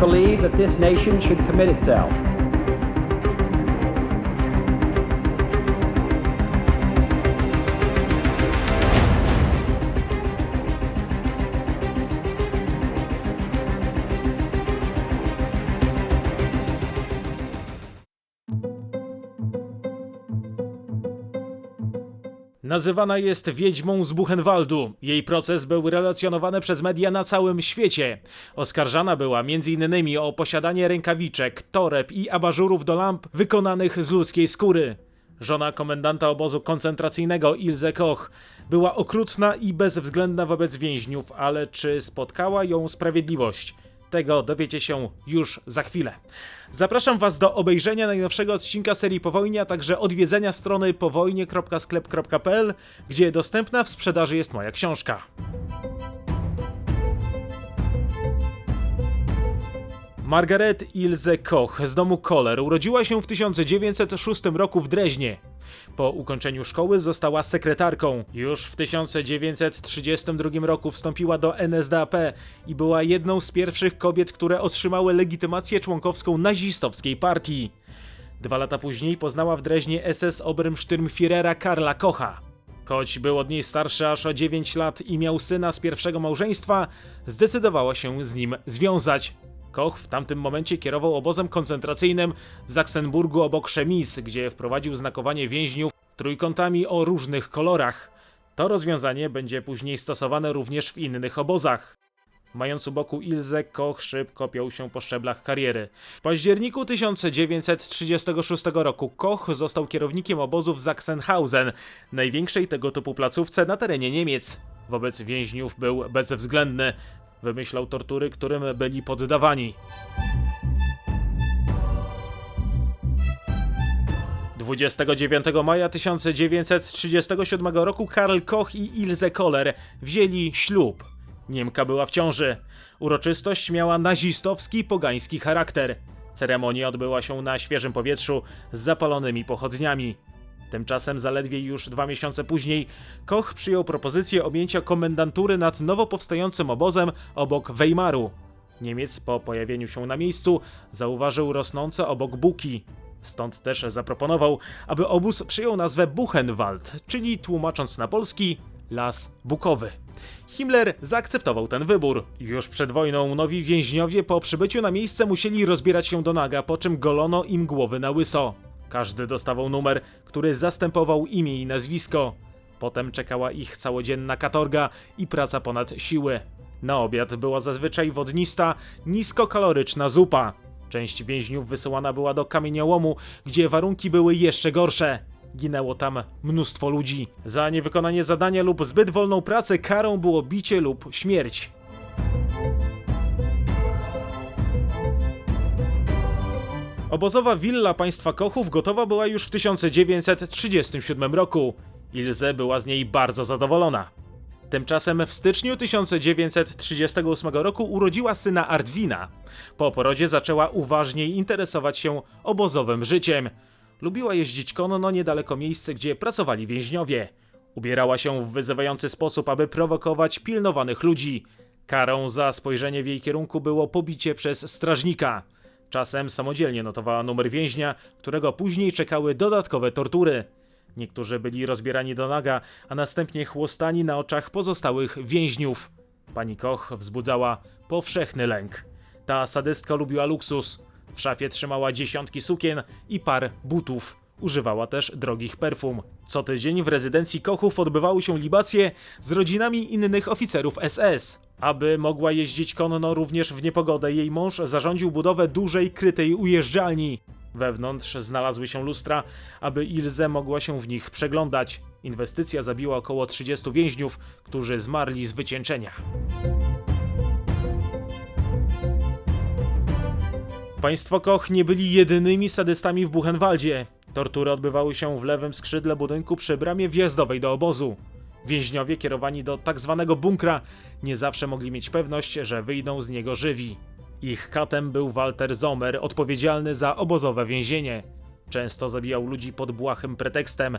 believe that this nation should commit itself Nazywana jest Wiedźmą z Buchenwaldu. Jej proces był relacjonowany przez media na całym świecie. Oskarżana była m.in. o posiadanie rękawiczek, toreb i abażurów do lamp wykonanych z ludzkiej skóry. Żona komendanta obozu koncentracyjnego Ilse Koch była okrutna i bezwzględna wobec więźniów, ale czy spotkała ją sprawiedliwość? Tego dowiecie się już za chwilę. Zapraszam Was do obejrzenia najnowszego odcinka serii Po wojnie, a także odwiedzenia strony powojnie.sklep.pl, gdzie dostępna w sprzedaży jest moja książka. Margaret Ilse Koch z domu Koller urodziła się w 1906 roku w Dreźnie. Po ukończeniu szkoły została sekretarką. Już w 1932 roku wstąpiła do NSDAP i była jedną z pierwszych kobiet, które otrzymały legitymację członkowską nazistowskiej partii. Dwa lata później poznała w Dreźnie SS Obernsturmführera Karla Kocha. Choć był od niej starszy aż o 9 lat i miał syna z pierwszego małżeństwa, zdecydowała się z nim związać. Koch w tamtym momencie kierował obozem koncentracyjnym w Zaksenburgu obok Chemis, gdzie wprowadził znakowanie więźniów trójkątami o różnych kolorach. To rozwiązanie będzie później stosowane również w innych obozach. Mając u boku Ilze, Koch szybko piął się po szczeblach kariery. W październiku 1936 roku Koch został kierownikiem obozu w Sachsenhausen, największej tego typu placówce na terenie Niemiec. Wobec więźniów był bezwzględny. Wymyślał tortury, którym byli poddawani. 29 maja 1937 roku Karl Koch i Ilse Koller wzięli ślub. Niemka była w ciąży. Uroczystość miała nazistowski, pogański charakter. Ceremonia odbyła się na świeżym powietrzu z zapalonymi pochodniami. Tymczasem zaledwie już dwa miesiące później Koch przyjął propozycję objęcia komendantury nad nowo powstającym obozem obok Weimaru. Niemiec po pojawieniu się na miejscu zauważył rosnące obok buki. Stąd też zaproponował, aby obóz przyjął nazwę Buchenwald, czyli tłumacząc na polski Las Bukowy. Himmler zaakceptował ten wybór. Już przed wojną nowi więźniowie po przybyciu na miejsce musieli rozbierać się do naga, po czym golono im głowy na łyso. Każdy dostawał numer, który zastępował imię i nazwisko. Potem czekała ich całodzienna katorga i praca ponad siły. Na obiad była zazwyczaj wodnista, niskokaloryczna zupa. Część więźniów wysyłana była do kamieniołomu, gdzie warunki były jeszcze gorsze. Ginęło tam mnóstwo ludzi. Za niewykonanie zadania lub zbyt wolną pracę karą było bicie lub śmierć. Obozowa willa państwa Kochów gotowa była już w 1937 roku. Ilze była z niej bardzo zadowolona. Tymczasem w styczniu 1938 roku urodziła syna Artwina. Po porodzie zaczęła uważniej interesować się obozowym życiem. Lubiła jeździć konno niedaleko miejsca, gdzie pracowali więźniowie. Ubierała się w wyzywający sposób, aby prowokować pilnowanych ludzi. Karą za spojrzenie w jej kierunku było pobicie przez strażnika. Czasem samodzielnie notowała numer więźnia, którego później czekały dodatkowe tortury. Niektórzy byli rozbierani do naga, a następnie chłostani na oczach pozostałych więźniów. Pani Koch wzbudzała powszechny lęk. Ta sadystka lubiła luksus. W szafie trzymała dziesiątki sukien i par butów. Używała też drogich perfum. Co tydzień w rezydencji Kochów odbywały się libacje z rodzinami innych oficerów SS. Aby mogła jeździć konno również w niepogodę, jej mąż zarządził budowę dużej, krytej ujeżdżalni. Wewnątrz znalazły się lustra, aby Ilze mogła się w nich przeglądać. Inwestycja zabiła około 30 więźniów, którzy zmarli z wycieńczenia. Państwo Koch nie byli jedynymi sadystami w Buchenwaldzie. Tortury odbywały się w lewym skrzydle budynku przy bramie wjazdowej do obozu. Więźniowie kierowani do tak zwanego bunkra nie zawsze mogli mieć pewność, że wyjdą z niego żywi. Ich katem był Walter Zomer, odpowiedzialny za obozowe więzienie. Często zabijał ludzi pod błahym pretekstem.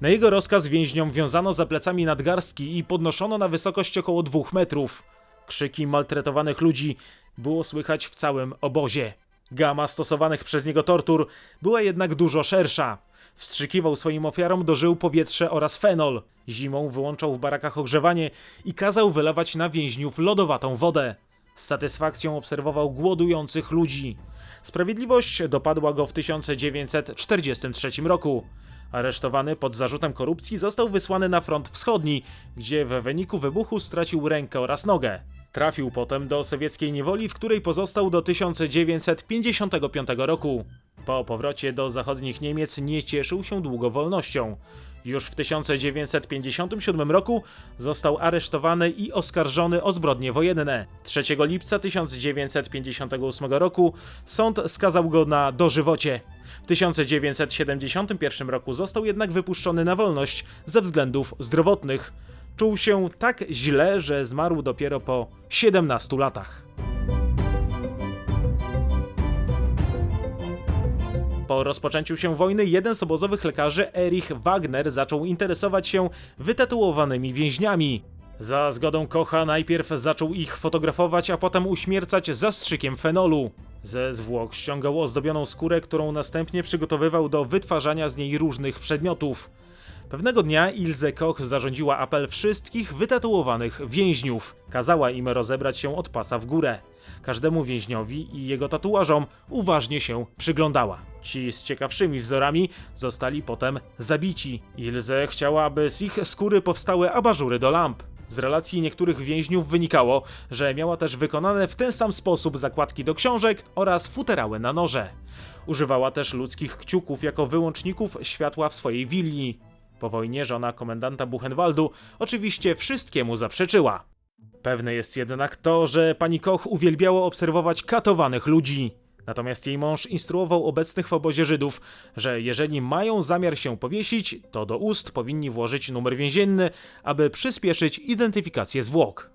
Na jego rozkaz więźniom wiązano za plecami nadgarstki i podnoszono na wysokość około dwóch metrów. Krzyki maltretowanych ludzi było słychać w całym obozie. Gama stosowanych przez niego tortur była jednak dużo szersza. Wstrzykiwał swoim ofiarom do żył powietrze oraz fenol. Zimą wyłączał w barakach ogrzewanie i kazał wylewać na więźniów lodowatą wodę. Z satysfakcją obserwował głodujących ludzi. Sprawiedliwość dopadła go w 1943 roku. Aresztowany pod zarzutem korupcji został wysłany na front wschodni, gdzie w wyniku wybuchu stracił rękę oraz nogę. Trafił potem do sowieckiej niewoli, w której pozostał do 1955 roku. Po powrocie do zachodnich Niemiec nie cieszył się długo wolnością. Już w 1957 roku został aresztowany i oskarżony o zbrodnie wojenne. 3 lipca 1958 roku sąd skazał go na dożywocie. W 1971 roku został jednak wypuszczony na wolność ze względów zdrowotnych. Czuł się tak źle, że zmarł dopiero po 17 latach. Po rozpoczęciu się wojny jeden z obozowych lekarzy, Erich Wagner, zaczął interesować się wytatuowanymi więźniami. Za zgodą Kocha najpierw zaczął ich fotografować, a potem uśmiercać zastrzykiem fenolu. Ze zwłok ściągał ozdobioną skórę, którą następnie przygotowywał do wytwarzania z niej różnych przedmiotów. Pewnego dnia Ilze Koch zarządziła apel wszystkich wytatuowanych więźniów. Kazała im rozebrać się od pasa w górę. Każdemu więźniowi i jego tatuażom uważnie się przyglądała. Ci z ciekawszymi wzorami zostali potem zabici. Ilze chciała, aby z ich skóry powstały abażury do lamp. Z relacji niektórych więźniów wynikało, że miała też wykonane w ten sam sposób zakładki do książek oraz futerały na noże. Używała też ludzkich kciuków jako wyłączników światła w swojej willi. Po wojnie żona komendanta Buchenwaldu oczywiście wszystkiemu zaprzeczyła. Pewne jest jednak to, że pani Koch uwielbiała obserwować katowanych ludzi. Natomiast jej mąż instruował obecnych w obozie Żydów, że jeżeli mają zamiar się powiesić, to do ust powinni włożyć numer więzienny, aby przyspieszyć identyfikację zwłok.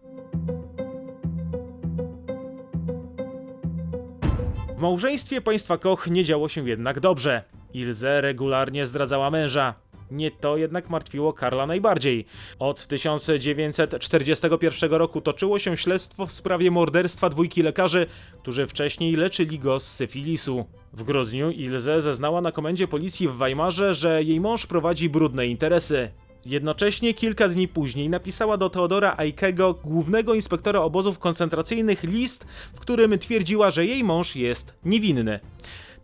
W małżeństwie państwa Koch nie działo się jednak dobrze. Ilze regularnie zdradzała męża. Nie to jednak martwiło Karla najbardziej. Od 1941 roku toczyło się śledztwo w sprawie morderstwa dwójki lekarzy, którzy wcześniej leczyli go z syfilisu. W grudniu Ilze zeznała na komendzie policji w Weimarze, że jej mąż prowadzi brudne interesy. Jednocześnie kilka dni później napisała do Teodora Aikego, głównego inspektora obozów koncentracyjnych, list, w którym twierdziła, że jej mąż jest niewinny.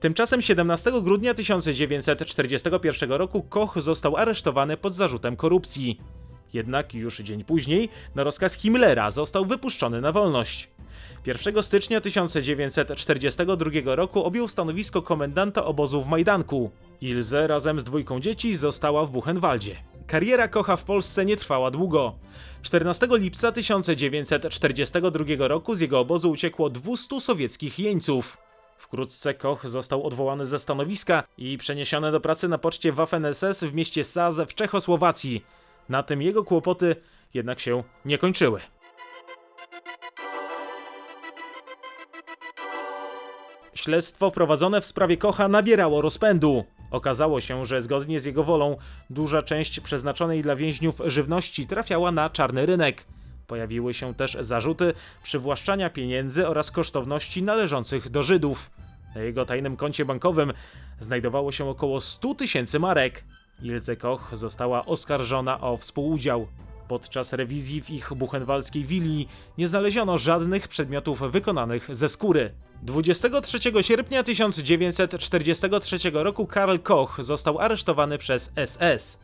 Tymczasem 17 grudnia 1941 roku Koch został aresztowany pod zarzutem korupcji. Jednak już dzień później, na rozkaz Himmlera, został wypuszczony na wolność. 1 stycznia 1942 roku objął stanowisko komendanta obozu w Majdanku. Ilze razem z dwójką dzieci została w Buchenwaldzie. Kariera Kocha w Polsce nie trwała długo. 14 lipca 1942 roku z jego obozu uciekło 200 sowieckich jeńców. Wkrótce Koch został odwołany ze stanowiska i przeniesiony do pracy na poczcie Waffen-SS w mieście Saz w Czechosłowacji. Na tym jego kłopoty jednak się nie kończyły. Śledztwo prowadzone w sprawie Kocha nabierało rozpędu. Okazało się, że zgodnie z jego wolą duża część przeznaczonej dla więźniów żywności trafiała na czarny rynek. Pojawiły się też zarzuty przywłaszczania pieniędzy oraz kosztowności należących do Żydów. Na jego tajnym koncie bankowym znajdowało się około 100 tysięcy marek. Ilze Koch została oskarżona o współudział. Podczas rewizji w ich buchenwaldzkiej willi nie znaleziono żadnych przedmiotów wykonanych ze skóry. 23 sierpnia 1943 roku Karl Koch został aresztowany przez SS.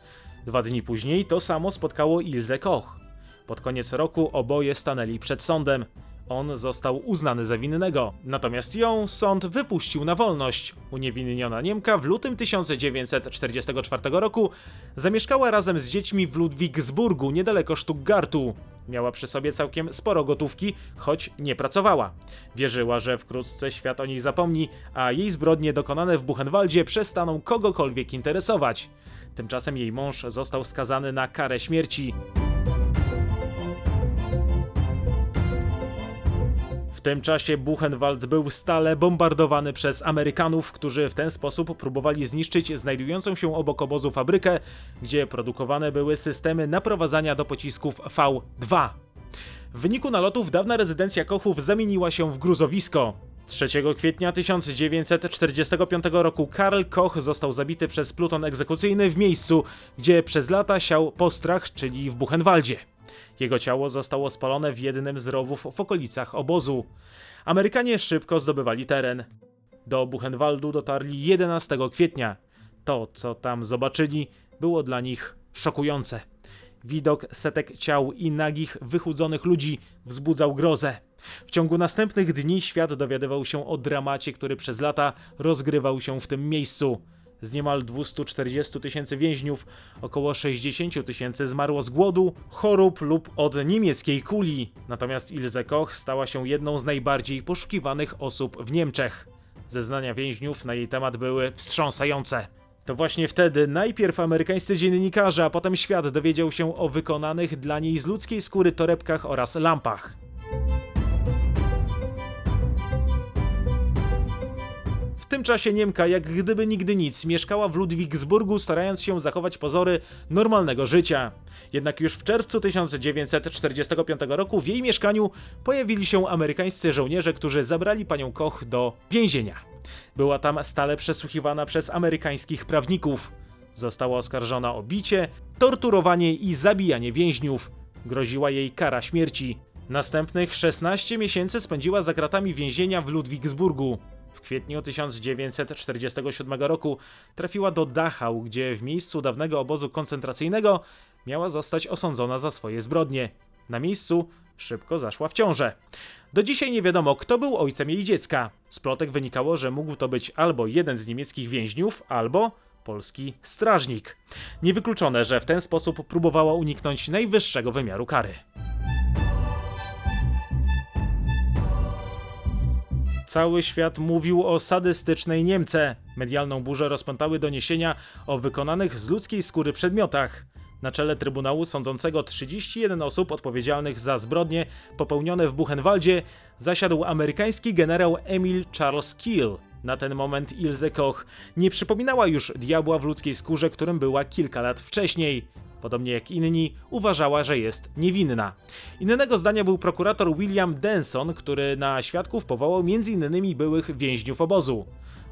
Dwa dni później to samo spotkało Ilze Koch. Pod koniec roku oboje stanęli przed sądem. On został uznany za winnego, natomiast ją sąd wypuścił na wolność. Uniewinniona Niemka w lutym 1944 roku zamieszkała razem z dziećmi w Ludwigsburgu, niedaleko Stuttgartu. Miała przy sobie całkiem sporo gotówki, choć nie pracowała. Wierzyła, że wkrótce świat o niej zapomni, a jej zbrodnie dokonane w Buchenwaldzie przestaną kogokolwiek interesować. Tymczasem jej mąż został skazany na karę śmierci. Tym czasie Buchenwald był stale bombardowany przez Amerykanów, którzy w ten sposób próbowali zniszczyć znajdującą się obok obozu fabrykę, gdzie produkowane były systemy naprowadzania do pocisków V2. W wyniku nalotów dawna rezydencja Kochów zamieniła się w gruzowisko. 3 kwietnia 1945 roku Karl Koch został zabity przez pluton egzekucyjny w miejscu, gdzie przez lata siał postrach, czyli w Buchenwaldzie. Jego ciało zostało spalone w jednym z rowów w okolicach obozu. Amerykanie szybko zdobywali teren. Do Buchenwaldu dotarli 11 kwietnia. To, co tam zobaczyli, było dla nich szokujące. Widok setek ciał i nagich, wychudzonych ludzi wzbudzał grozę. W ciągu następnych dni świat dowiadywał się o dramacie, który przez lata rozgrywał się w tym miejscu. Z niemal 240 tysięcy więźniów, około 60 tysięcy zmarło z głodu, chorób lub od niemieckiej kuli. Natomiast Ilse Koch stała się jedną z najbardziej poszukiwanych osób w Niemczech. Zeznania więźniów na jej temat były wstrząsające. To właśnie wtedy najpierw amerykańscy dziennikarze, a potem świat dowiedział się o wykonanych dla niej z ludzkiej skóry torebkach oraz lampach. Tym czasie Niemka, jak gdyby nigdy nic, mieszkała w Ludwigsburgu, starając się zachować pozory normalnego życia. Jednak już w czerwcu 1945 roku w jej mieszkaniu pojawili się amerykańscy żołnierze, którzy zabrali panią Koch do więzienia. Była tam stale przesłuchiwana przez amerykańskich prawników. Została oskarżona o bicie, torturowanie i zabijanie więźniów. Groziła jej kara śmierci. Następnych 16 miesięcy spędziła za kratami więzienia w Ludwigsburgu. Kwietniu 1947 roku trafiła do Dachau, gdzie w miejscu dawnego obozu koncentracyjnego miała zostać osądzona za swoje zbrodnie. Na miejscu szybko zaszła w ciążę. Do dzisiaj nie wiadomo, kto był ojcem jej dziecka. Z plotek wynikało, że mógł to być albo jeden z niemieckich więźniów, albo polski strażnik. Niewykluczone, że w ten sposób próbowała uniknąć najwyższego wymiaru kary. Cały świat mówił o sadystycznej Niemce. Medialną burzę rozpętały doniesienia o wykonanych z ludzkiej skóry przedmiotach. Na czele Trybunału sądzącego 31 osób odpowiedzialnych za zbrodnie popełnione w Buchenwaldzie zasiadł amerykański generał Emil Charles Kiel. Na ten moment Ilse Koch nie przypominała już diabła w ludzkiej skórze, którym była kilka lat wcześniej. Podobnie jak inni, uważała, że jest niewinna. Innego zdania był prokurator William Denson, który na świadków powołał m.in. byłych więźniów obozu.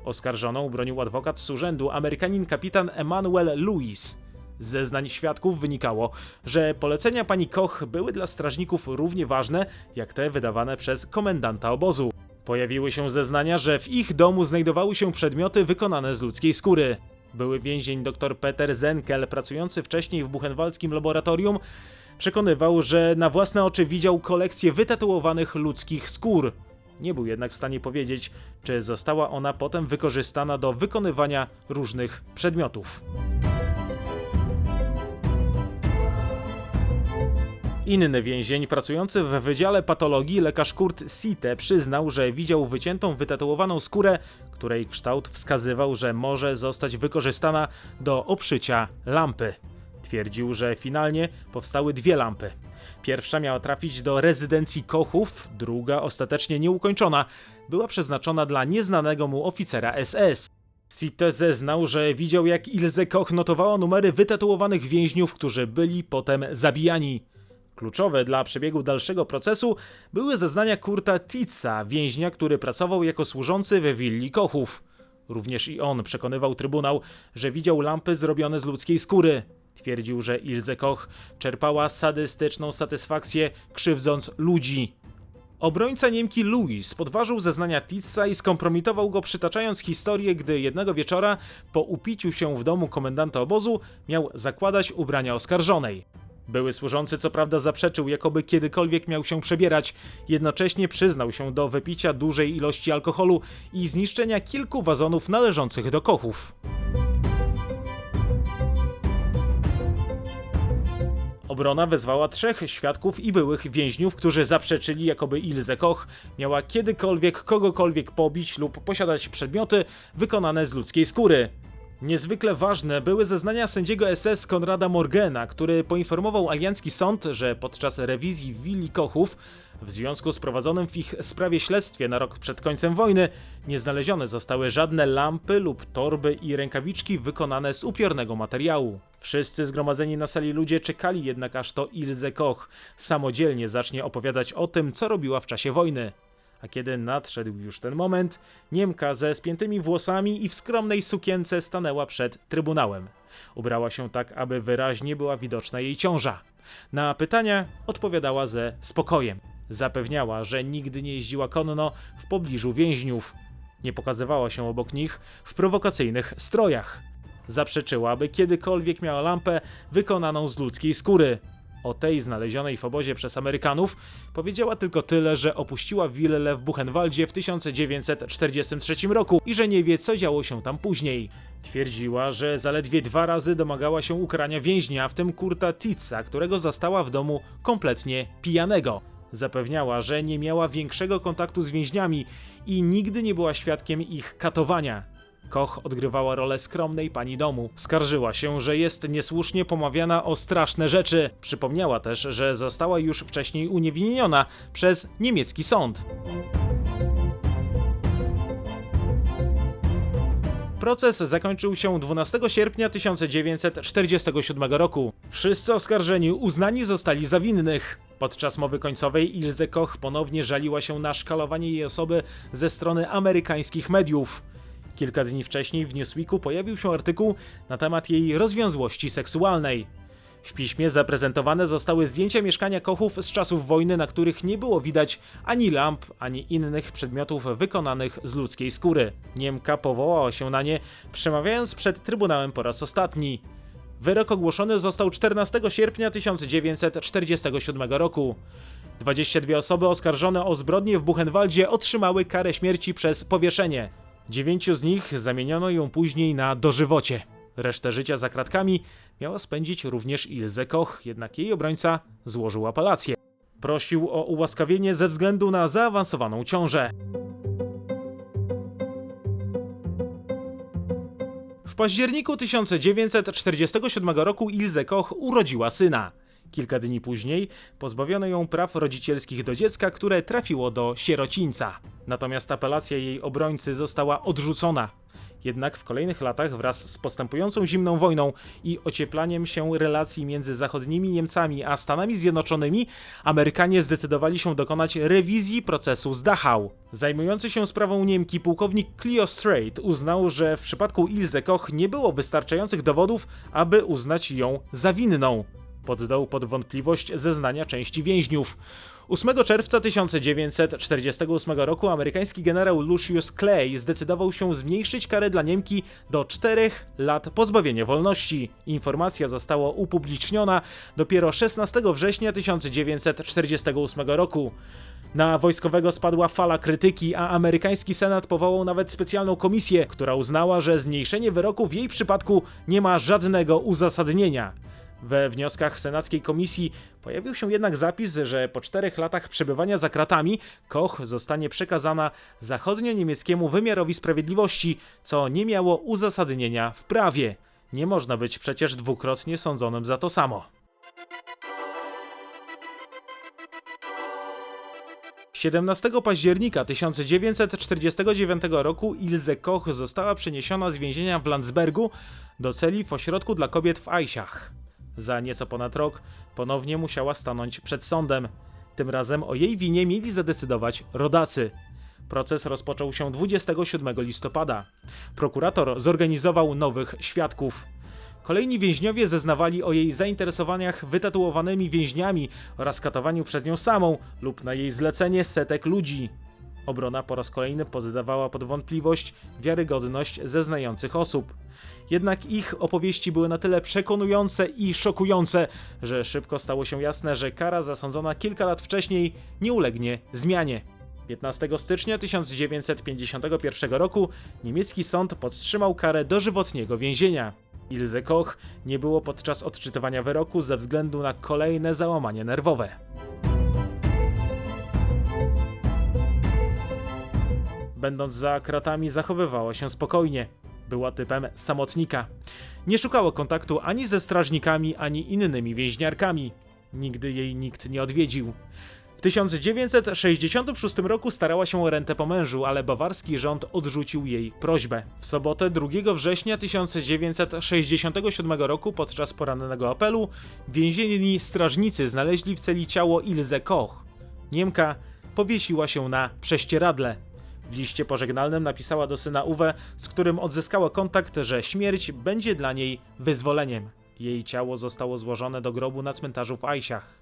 Oskarżoną bronił adwokat z urzędu, Amerykanin kapitan Emmanuel Lewis. Z zeznań świadków wynikało, że polecenia pani Koch były dla strażników równie ważne, jak te wydawane przez komendanta obozu. Pojawiły się zeznania, że w ich domu znajdowały się przedmioty wykonane z ludzkiej skóry. Były więzień dr Peter Zenkel, pracujący wcześniej w buchenwaldzkim laboratorium, przekonywał, że na własne oczy widział kolekcję wytatuowanych ludzkich skór. Nie był jednak w stanie powiedzieć, czy została ona potem wykorzystana do wykonywania różnych przedmiotów. Inny więzień, pracujący w Wydziale Patologii, lekarz Kurt Site, przyznał, że widział wyciętą, wytatuowaną skórę, której kształt wskazywał, że może zostać wykorzystana do obszycia lampy. Twierdził, że finalnie powstały dwie lampy. Pierwsza miała trafić do rezydencji Kochów, druga, ostatecznie nieukończona, była przeznaczona dla nieznanego mu oficera SS. Sitte zeznał, że widział jak Ilse Koch notowała numery wytatuowanych więźniów, którzy byli potem zabijani. Kluczowe dla przebiegu dalszego procesu były zeznania Kurta Titza, więźnia, który pracował jako służący we willi Kochów. Również i on przekonywał trybunał, że widział lampy zrobione z ludzkiej skóry. Twierdził, że Ilse Koch czerpała sadystyczną satysfakcję, krzywdząc ludzi. Obrońca Niemki Louis podważył zeznania Titza i skompromitował go przytaczając historię, gdy jednego wieczora po upiciu się w domu komendanta obozu miał zakładać ubrania oskarżonej. Były służący co prawda zaprzeczył, jakoby kiedykolwiek miał się przebierać, jednocześnie przyznał się do wypicia dużej ilości alkoholu i zniszczenia kilku wazonów należących do kochów. Obrona wezwała trzech świadków i byłych więźniów, którzy zaprzeczyli, jakoby Ilse Koch miała kiedykolwiek kogokolwiek pobić lub posiadać przedmioty wykonane z ludzkiej skóry. Niezwykle ważne były zeznania sędziego SS Konrada Morgena, który poinformował aliancki sąd, że podczas rewizji willi Kochów, w związku z prowadzonym w ich sprawie śledztwie na rok przed końcem wojny, nie znalezione zostały żadne lampy lub torby i rękawiczki wykonane z upiornego materiału. Wszyscy zgromadzeni na sali ludzie czekali jednak aż to Ilze Koch samodzielnie zacznie opowiadać o tym, co robiła w czasie wojny. A kiedy nadszedł już ten moment, Niemka ze spiętymi włosami i w skromnej sukience stanęła przed trybunałem. Ubrała się tak, aby wyraźnie była widoczna jej ciąża. Na pytania odpowiadała ze spokojem. Zapewniała, że nigdy nie jeździła konno w pobliżu więźniów. Nie pokazywała się obok nich w prowokacyjnych strojach. Zaprzeczyła, aby kiedykolwiek miała lampę wykonaną z ludzkiej skóry. O tej znalezionej w obozie przez Amerykanów powiedziała tylko tyle, że opuściła willę w Buchenwaldzie w 1943 roku i że nie wie, co działo się tam później. Twierdziła, że zaledwie dwa razy domagała się ukarania więźnia, w tym Kurta Titza, którego zastała w domu kompletnie pijanego. Zapewniała, że nie miała większego kontaktu z więźniami i nigdy nie była świadkiem ich katowania. Koch odgrywała rolę skromnej pani domu. Skarżyła się, że jest niesłusznie pomawiana o straszne rzeczy. Przypomniała też, że została już wcześniej uniewinniona przez niemiecki sąd. Proces zakończył się 12 sierpnia 1947 roku. Wszyscy oskarżeni uznani zostali za winnych. Podczas mowy końcowej Ilze Koch ponownie żaliła się na szkalowanie jej osoby ze strony amerykańskich mediów. Kilka dni wcześniej w Newsweeku pojawił się artykuł na temat jej rozwiązłości seksualnej. W piśmie zaprezentowane zostały zdjęcia mieszkania Kochów z czasów wojny, na których nie było widać ani lamp, ani innych przedmiotów wykonanych z ludzkiej skóry. Niemka powołała się na nie, przemawiając przed Trybunałem po raz ostatni. Wyrok ogłoszony został 14 sierpnia 1947 roku. 22 osoby oskarżone o zbrodnie w Buchenwaldzie otrzymały karę śmierci przez powieszenie. Dziewięciu z nich zamieniono ją później na dożywocie. Resztę życia za kratkami miała spędzić również Ilze Koch, jednak jej obrońca złożył apelację. Prosił o ułaskawienie ze względu na zaawansowaną ciążę. W październiku 1947 roku Ilze Koch urodziła syna. Kilka dni później pozbawiono ją praw rodzicielskich do dziecka, które trafiło do sierocińca. Natomiast apelacja jej obrońcy została odrzucona. Jednak w kolejnych latach wraz z postępującą zimną wojną i ocieplaniem się relacji między zachodnimi Niemcami a Stanami Zjednoczonymi, Amerykanie zdecydowali się dokonać rewizji procesu z Dachau. Zajmujący się sprawą Niemki pułkownik Cleo Strait uznał, że w przypadku Ilse Koch nie było wystarczających dowodów, aby uznać ją za winną. Poddał pod wątpliwość zeznania części więźniów. 8 czerwca 1948 roku amerykański generał Lucius Clay zdecydował się zmniejszyć karę dla Niemki do 4 lat pozbawienia wolności. Informacja została upubliczniona dopiero 16 września 1948 roku. Na wojskowego spadła fala krytyki, a amerykański senat powołał nawet specjalną komisję, która uznała, że zmniejszenie wyroku w jej przypadku nie ma żadnego uzasadnienia. We wnioskach senackiej komisji pojawił się jednak zapis, że po czterech latach przebywania za kratami Koch zostanie przekazana zachodnio-niemieckiemu wymiarowi sprawiedliwości, co nie miało uzasadnienia w prawie. Nie można być przecież dwukrotnie sądzonym za to samo. 17 października 1949 roku Ilse Koch została przeniesiona z więzienia w Landsbergu do celi w ośrodku dla kobiet w Eichach. Za nieco ponad rok ponownie musiała stanąć przed sądem. Tym razem o jej winie mieli zadecydować rodacy. Proces rozpoczął się 27 listopada. Prokurator zorganizował nowych świadków. Kolejni więźniowie zeznawali o jej zainteresowaniach wytatuowanymi więźniami oraz katowaniu przez nią samą lub na jej zlecenie setek ludzi. Obrona po raz kolejny poddawała pod wątpliwość wiarygodność zeznających osób. Jednak ich opowieści były na tyle przekonujące i szokujące, że szybko stało się jasne, że kara zasądzona kilka lat wcześniej nie ulegnie zmianie. 15 stycznia 1951 roku niemiecki sąd podtrzymał karę dożywotniego więzienia. Ilse Koch nie było podczas odczytywania wyroku ze względu na kolejne załamanie nerwowe. Będąc za kratami, zachowywała się spokojnie. Była typem samotnika. Nie szukała kontaktu ani ze strażnikami, ani innymi więźniarkami. Nigdy jej nikt nie odwiedził. W 1966 roku starała się o rentę po mężu, ale bawarski rząd odrzucił jej prośbę. W sobotę 2 września 1967 roku podczas porannego apelu więzienni strażnicy znaleźli w celi ciało Ilze Koch. Niemka powiesiła się na prześcieradle. W liście pożegnalnym napisała do syna Uwe, z którym odzyskała kontakt, że śmierć będzie dla niej wyzwoleniem. Jej ciało zostało złożone do grobu na cmentarzu w Ajsiach.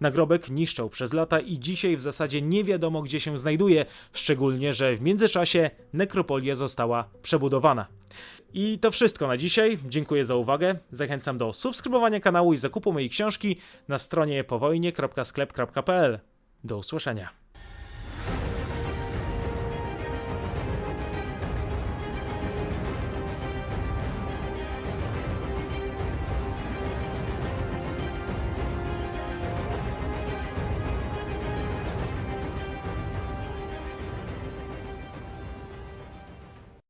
Nagrobek niszczą przez lata i dzisiaj w zasadzie nie wiadomo gdzie się znajduje, szczególnie, że w międzyczasie nekropolia została przebudowana. I to wszystko na dzisiaj. Dziękuję za uwagę. Zachęcam do subskrybowania kanału i zakupu mojej książki na stronie powojnie.sklep.pl. Do usłyszenia.